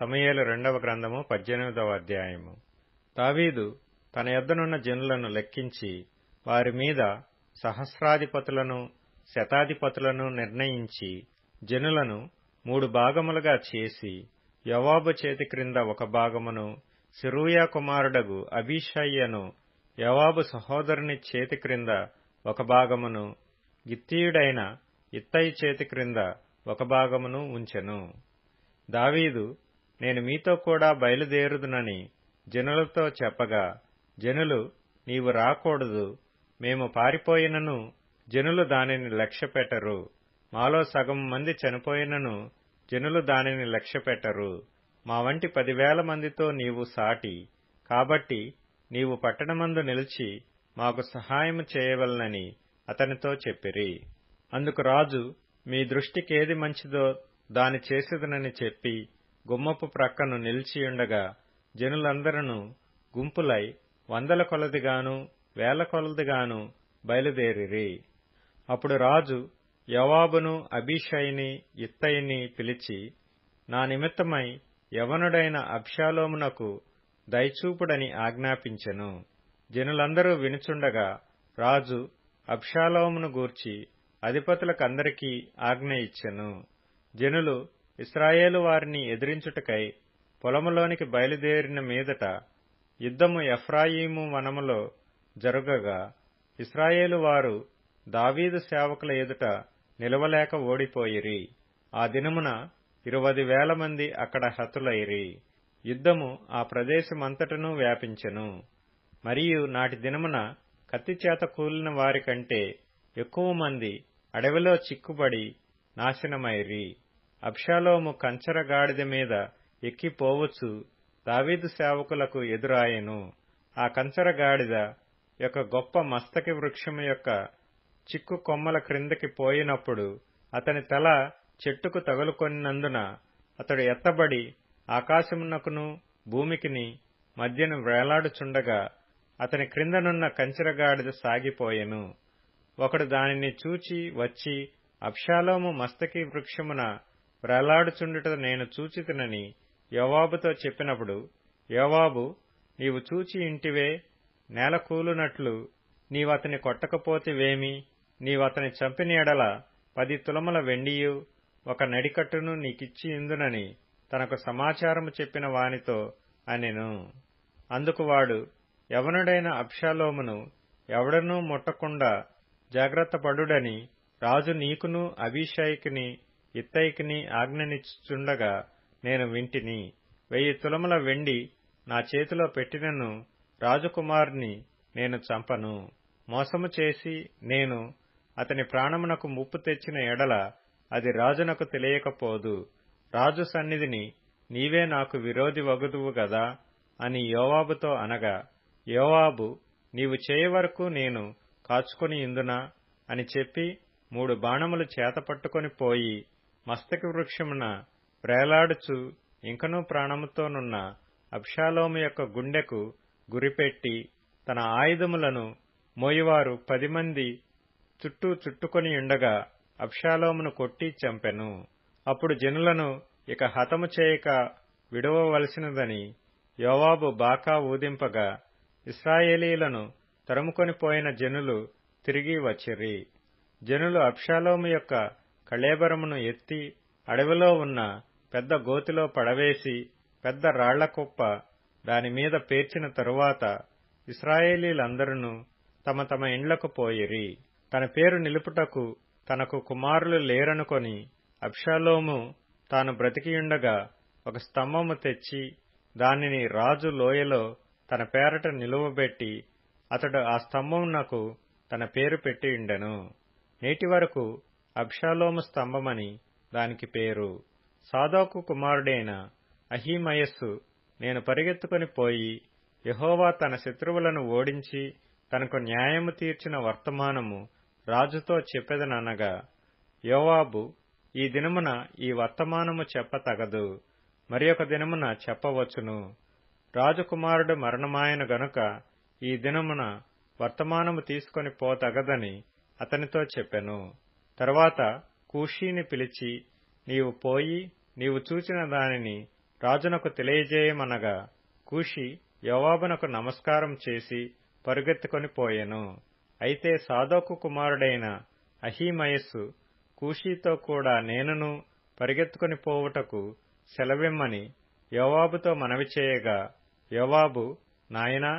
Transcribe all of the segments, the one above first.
సమయలు రెండవ గ్రంథము పద్దెనిమిదవ అధ్యాయము. దావీదు తన యొద్దనున్న జనులను లెక్కించి వారి మీద సహస్రాధిపతులను శతాధిపతులను నిర్ణయించి జనులను మూడు భాగములుగా చేసి యవాబు చేతి క్రింద ఒక భాగమును సిరూయా కుమారుడగు అభిషయ్యను యవాబు సహోదరుని చేతి క్రింద ఒక భాగమును గిత్తీయుడైన ఇత్తయి చేతి క్రింద ఒక భాగమును ఉంచెను. దావీదు నేను మీతో కూడా బయలుదేరుదునని జనులతో చెప్పగా జనులు నీవు రాకూడదు మేము పారిపోయినను జనులు దానిని లక్ష్యపెట్టరు. మాలో సగం మంది చనిపోయినను జనులు దానిని లక్ష్యపెట్టరు. మా వంటి పదివేల మందితో నీవు సాటి కాబట్టి నీవు పట్టణమందు నిలిచి మాకు సహాయము చేయవలనని అతనితో చెప్పిరి. అందుకు రాజు మీ దృష్టికేది మంచిదో దాని చేసేదనని చెప్పి గుమ్మపు ప్రక్కను నిలిచియుండగా జనులందరూ గుంపులై వందల కొలదిగాను వేల కొలదిగాను బయలుదేరిరి. అప్పుడు రాజు యవాబును అభిషయిని ఇత్తయిని పిలిచి నా నిమిత్తమై యవనుడైన అబ్షాలోమునకు దయచూపుడని ఆజ్ఞాపించెను. జనులందరూ వినుచుండగా రాజు అబ్షాలోమును గూర్చి అధిపతులకందరికీ ఆజ్ఞ ఇచ్చెను. జనులు ఇస్రాయేలు వారిని ఎదిరించుటకై పొలములోనికి బయలుదేరిన మీదట యుద్ధము ఎఫ్రాయిము వనములో జరుగగా ఇస్రాయేలు వారు దావీదు సేవకుల ఎదుట నిలవలేక ఓడిపోయిరి. ఆ దినమున ఇరువది వేల మంది అక్కడ హతులైరి. యుద్ధము ఆ ప్రదేశమంతటను వ్యాపించెను. మరియు నాటి దినమున కత్తిచేత కూలిన వారికంటే ఎక్కువ మంది అడవిలో చిక్కుబడి నాశనమైరి. అబ్షాలోము కంచర గాడిద మీద ఎక్కిపోవచ్చు దావీదు సేవకులకు ఎదురాయెను. ఆ కంచర గాడిద యొక్క గొప్ప మస్తకి వృక్షము యొక్క చిక్కు కొమ్మల క్రిందకి పోయినప్పుడు అతని తల చెట్టుకు తగులుకొనినందున అతడు ఎత్తబడి ఆకాశమునకును భూమికిని మధ్యను వేలాడుచుండగా అతని క్రిందనున్న కంచెరగాడిద సాగిపోయెను. ఒకడు దానిని చూచి వచ్చి అబ్షాలోము మస్తకి వృక్షమున ప్రలాడుచుండుట నేను చూచితినని యోవాబుతో చెప్పినప్పుడు యోవాబు నీవు చూచి ఇంటివే నేల కూలునట్లు నీవతని కొట్టకపోతివేమి? నీవతని చంపిన ఎడల పది తులముల వెండియు ఒక నడికట్టును నీకిచ్చి ఇందునని తనకు సమాచారము చెప్పిన వానితో అనెను. అందుకు వాడు యవనుడైన అప్షాలోమును ఎవడనూ ముట్టకుండా జాగ్రత్తపడుడని రాజు నీకును అభిషేకిని ఇత్తయికిని ఆజ్ఞనిచ్చుచుండగా నేను వింటిని. వెయ్యి తులముల వెండి నా చేతిలో పెట్టినను రాజకుమారుని నేను చంపను. మోసము చేసి నేను అతని ప్రాణమునకు ముప్పు తెచ్చిన ఎడల అది రాజునకు తెలియకపోదు. రాజు సన్నిధిని నీవే నాకు విరోధి వగుదువు గదా అని యోవాబుతో అనగా యోవాబు నీవు చేయవరకు నేను కాచుకొని ఇందునా అని చెప్పి మూడు బాణములు చేత పట్టుకొని పోయి మస్తక వృక్షమున ప్రేలాడుచు ఇంకనూ ప్రాణముతోనున్న అబ్షాలోము యొక్క గుండెకు గురిపెట్టి తన ఆయుధములను మోయివారు పది మంది చుట్టూ చుట్టుకొని ఉండగా అబ్షాలోమును కొట్టి చంపెను. అప్పుడు జనులను ఇక హతము చేయక విడవవలసినదని యోవాబు బాకా ఊదింపగా ఇస్రాయేలీలను తరుముకొని పోయిన జనులు తిరిగి వచ్చిరి. జనులు అబ్షాలోము యొక్క కళేబరమును ఎత్తి అడవిలో ఉన్న పెద్ద గోతిలో పడవేసి పెద్ద రాళ్ళ కుప్ప దానిమీద పేర్చిన తరువాత ఇస్రాయేలీలందరూ తమ తమ ఇండ్లకు పోయిరి. తన పేరు నిలుపుటకు తనకు కుమారులు లేరనుకొని అబ్షాలోము తాను బ్రతికియుండగా ఒక స్తంభము తెచ్చి దానిని రాజు లోయలో తన పేరట నిలువబెట్టి అతడు ఆ స్తంభమునకు తన పేరు పెట్టియుండెను. నేటి వరకు అబ్షాలోము స్తంభమని దానికి పేరు. సాదోకు కుమారుడైన అహీమయస్సు నేను పరిగెత్తుకొని పోయి యహోవా తన శత్రువులను ఓడించి తనకు న్యాయము తీర్చిన వర్తమానము రాజుతో చెప్పెదననగా యోవాబు ఈ దినమున ఈ వర్తమానము చెప్పతగదు మరి ఒక దినమున చెప్పవచ్చును. రాజకుమారుడు మరణమాయన గనుక ఈ దినమున వర్తమానము తీసుకొని పోతగదని అతనితో చెప్పెను. తర్వాత కూషీని పిలిచి నీవు పోయి నీవు చూచిన దానిని రాజునకు తెలియజేయమనగా కూషి యోవాబునకు నమస్కారం చేసి పరుగెత్తుకొని పోయెను. అయితే సాదోకు కుమారుడైన అహీమయస్సు కూషీతో కూడా నేనును పరిగెత్తుకొని పోవుటకు సెలవిమ్మని యోవాబుతో మనవి చేయగా యోవాబు నాయనా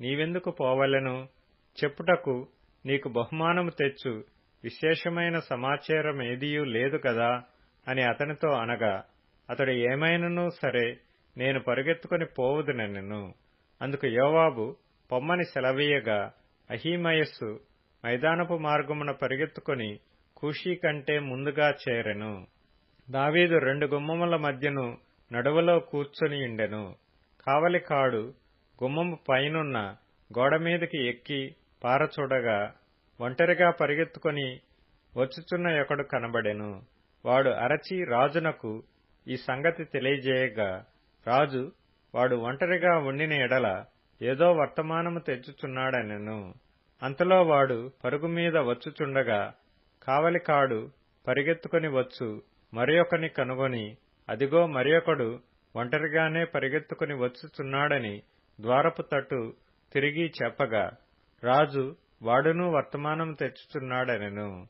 నీవెందుకు పోవలెను? చెప్పుటకు నీకు బహుమానము తెచ్చు విశేషమైన సమాచారం ఏదీయూ లేదు కదా? అని అతనితో అనగా అతడు ఏమైనను సరే నేను పరుగెత్తుకుని పోవుదునెను అందుకు యోవాబు పొమ్మని సెలవీయగా అహీమయస్సు మైదానపు మార్గమున పరిగెత్తుకొని కూషీ కంటే ముందుగా చేరెను. దావీదు రెండు గుమ్మముల మధ్యను నడువలో కూర్చొనియుండెను కావలికాడు గుమ్మము పైనున్న గోడమీదకి ఎక్కి పారచూడగా ఒంటరిగా పరిగెత్తుకొని వచ్చుచున్న ఒకడు కనబడెను. వాడు అరచి రాజునకు ఈ సంగతి తెలియజేయగా రాజు వాడు ఒంటరిగా ఉండిన ఎడల ఏదో వర్తమానము తెచ్చుచున్నాడనెను. అంతలో వాడు పరుగు మీద వచ్చుచుండగా కావలికాడు పరిగెత్తుకుని వచ్చు మరియొకని కనుగొని అదిగో మరియొకడు ఒంటరిగానే పరిగెత్తుకుని వచ్చుచున్నాడని ద్వారపు తట్టు తిరిగి చెప్పగా రాజు వాడును వర్తమానం తెచ్చుచున్నాడనెను.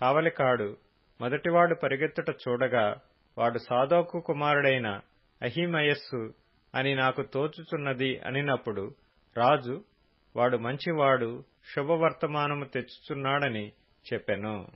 కావలికాడు మొదటివాడు పరిగెత్తుట చూడగా వాడు సాదోకు కుమారుడైన అహిమయస్సు అని నాకు తోచుచున్నది అనినప్పుడు రాజు వాడు మంచివాడు శుభవర్తమానము తెచ్చుచున్నాడని చెప్పెను.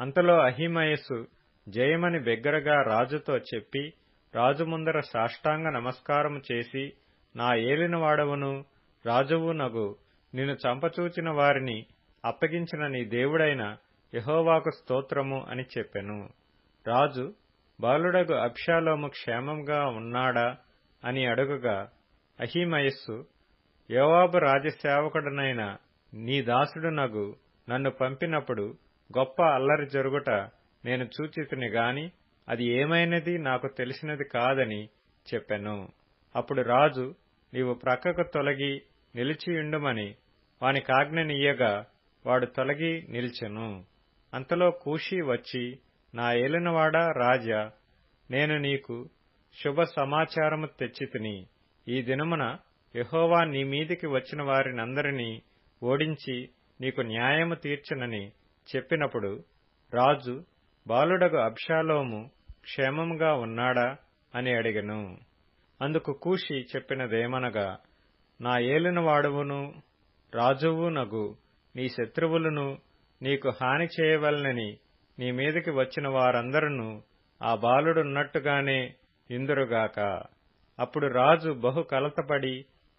అంతలో అహిమయస్సు జయమని బిగ్గరగా రాజుతో చెప్పి రాజు ముందర సాష్టాంగ నమస్కారము చేసి నా ఏలినవాడవును రాజువు నగు నిన్ను చంపచూచిన వారిని అప్పగించిన నీ దేవుడైన యహోవాకు స్తోత్రము అని చెప్పెను. రాజు బాలుడగు అబ్షాలోము క్షేమంగా ఉన్నాడా అని అడుగగా అహీమయస్సు యోవాబు రాజసేవకుడనైన నీ దాసుడునగు నన్ను పంపినప్పుడు గొప్ప అల్లరి జరుగుట నేను చూచితిని గాని అది ఏమైనది నాకు తెలిసినది కాదని చెప్పెను. అప్పుడు రాజు నీవు ప్రక్కకు తొలగి నిలిచియుండుమని వానికాజ్ఞనియ్యగా వాడు తొలగి నిలిచెను. అంతలో కూషీ వచ్చి నా ఏలినవాడా రాజా నేను నీకు శుభ సమాచారము తెచ్చితిని ఈ దినమున యహోవా నీ మీదికి వచ్చిన వారినందరినీ ఓడించి నీకు న్యాయము తీర్చనని చెప్పినప్పుడు రాజు బాలుడగు అబ్షాలోము క్షేమముగా ఉన్నాడా అని అడిగను. అందుకు కూషి చెప్పినదేమనగా నా ఏలినవాడువును రాజువు నగు నీ శత్రువులను నీకు హాని చేయవలనని నీ మీదకి వచ్చిన వారందరూ ఆ బాలుడున్నట్టుగానే ఇందురుగాక. అప్పుడు రాజు బహు కలతపడి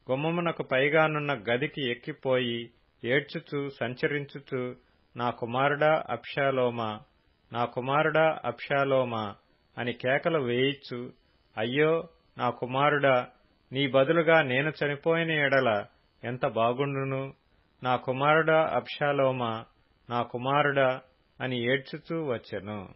గుమ్మమునకు పైగానున్న గదికి ఎక్కిపోయి ఏడ్చుచూ సంచరించుచూ నా కుమారుడా అప్షాలోమా నా కుమారుడా అప్షాలోమా అని కేకలు వేయిచ్చు అయ్యో నా కుమారుడా నీ బదులుగా నేను చనిపోయిన ఎడల ఎంత బాగుండును? నా కుమారుడా అప్షాలోమా నా కుమారుడా అని ఏడ్చుచూ వచ్చెను.